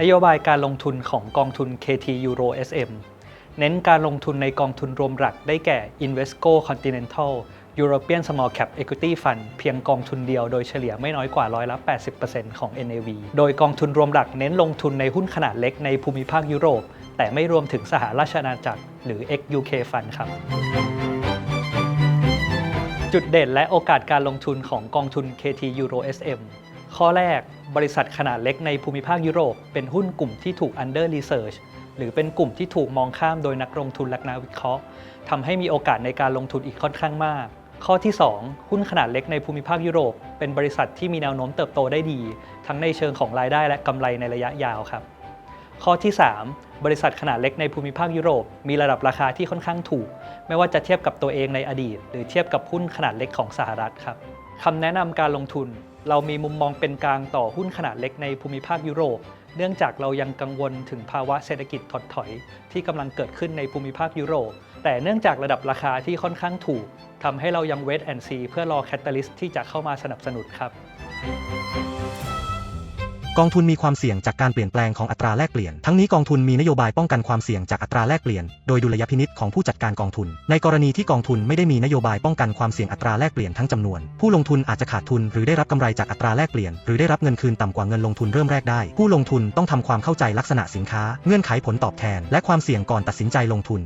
นโยบายการลงทุนของกองทุน KT Euro SM เน้นการลงทุนในกองทุนรวมหลักได้แก่ Invesco Continental European Small Cap Equity Fund เพียงกองทุนเดียวโดยเฉลี่ยไม่น้อยกว่าร้อยละ 80%ของ NAV โดยกองทุนรวมหลักเน้นลงทุนในหุ้นขนาดเล็กในภูมิภาคยุโรป แต่ไม่รวมถึงสหราชอาณาจักรหรือ XUK Fund ครับ จุดเด่นและโอกาสการลงทุนของกองทุน KT Euro SM ข้อแรกบริษัทขนาดเล็กในภูมิภาคยุโรป เป็นหุ้นกลุ่มที่ถูก under research หรือเป็นกลุ่มที่ถูกมองข้ามโดยนักลงทุนและนักวิเคราะห์ทำให้มีโอกาสในการลงทุนอีกค่อนข้างมาก ข้อที่ 2 หุ้นขนาดเล็กในภูมิภาคยุโรป เป็นบริษัทที่มีแนวโน้มเติบโตได้ดี ทั้งในเชิงของรายได้และกำไรในระยะยาวครับ ข้อที่ 3 บริษัทขนาดเล็กในภูมิภาคยุโรป มีระดับราคาที่ค่อนข้างถูก ไม่ว่าจะเทียบกับตัวเองในอดีต หรือเทียบกับหุ้นขนาดเล็กของสหรัฐครับคำแนะนำการลงทุน เรามีมุมมองเป็นกลางต่อหุ้นขนาดเล็กในภูมิภาคยุโรป เนื่องจากเรายังกังวลถึงภาวะเศรษฐกิจถดถอย ที่กำลังเกิดขึ้นในภูมิภาคยุโรป แต่เนื่องจากระดับราคาที่ค่อนข้างถูกทำให้เรายังเวทแอนซีเพื่อรอแคตตาลิสที่จะเข้ามาสนับสนุนครับ กองทุนมีความเสี่ยงจากการเปลี่ยนแปลงของอัตราแลกเปลี่ยน ทั้งนี้กองทุนมีนโยบายป้องกันความเสี่ยงจากอัตราแลกเปลี่ยน โดยดุลยพินิษของผู้จัดการกองทุน ในกรณีที่กองทุนไม่ได้มีนโยบายป้องกันความเสี่ยงอัตราแลกเปลี่ยนทั้งจำนวน ผู้ลงทุนอาจจะขาดทุนหรือได้รับกำไรจากอัตราแลกเปลี่ยน หรือได้รับเงินคืนต่ำกว่าเงินลงทุนเริ่มแรกได้ ผู้ลงทุนต้องทำความเข้าใจลักษณะสินค้า เงื่อนไขผลตอบแทน และความเสี่ยงก่อนตัดสินใจลงทุน